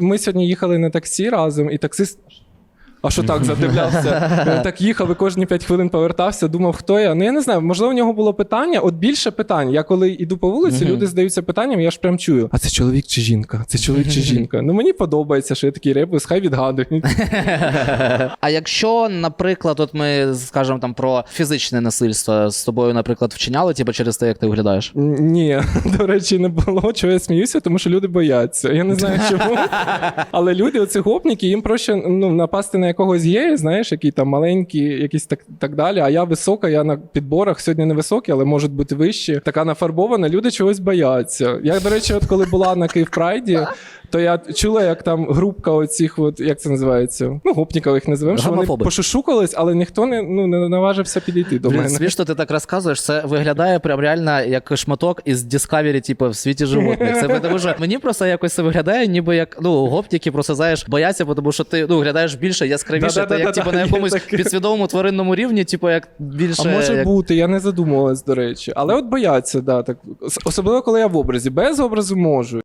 Ми сьогодні їхали на таксі разом, і таксист. А що так задивлявся? Він так їхав і кожні 5 хвилин повертався, думав, хто я. Ну я не знаю, можливо, у нього було питання, от більше питань. Я коли йду по вулиці, люди здаються питанням, я ж прям чую: а це чоловік чи жінка? Це чоловік чи жінка? Ну мені подобається, що я такий репус, хай відгадують. А якщо, наприклад, от ми скажемо там про фізичне насильство з тобою, наприклад, вчиняли, типу через те, як ти виглядаєш? Ні, до речі, не було. Чого я сміюся, тому що люди бояться. Я не знаю чому. Але люди, оці гопніки, їм проще ну, напасти на якогось є, знаєш, який там маленький, якийсь так, так далі. А я висока, я на підборах сьогодні не високий, але можуть бути вищі. Така нафарбована, люди чогось бояться. Я, до речі, от коли була на Київ Прайді, то я чула, як там групка оцих, от, як це називається? Ну, гопніків їх називаємо, що вони Гомофоби. пошушукались, але ніхто не, ну, не наважився підійти до Блін, мене. смішно ти так розказуєш. Це виглядає прям реально як шматок із Discovery, типу, в світі животних. Це тому що мені просто якось це виглядає, ніби як ну, гопніки просто знаєш, бояться, тому що ти ну, виглядаєш більше яскравіше, ти як Да-да-да-да, типу, на є якомусь таке. підсвідомому тваринному рівні, типу, як більше. А може як... бути, я не задумувалась, до речі. Але от бояться, да, так. Ос- Особливо, коли я в образі. Без образу можу.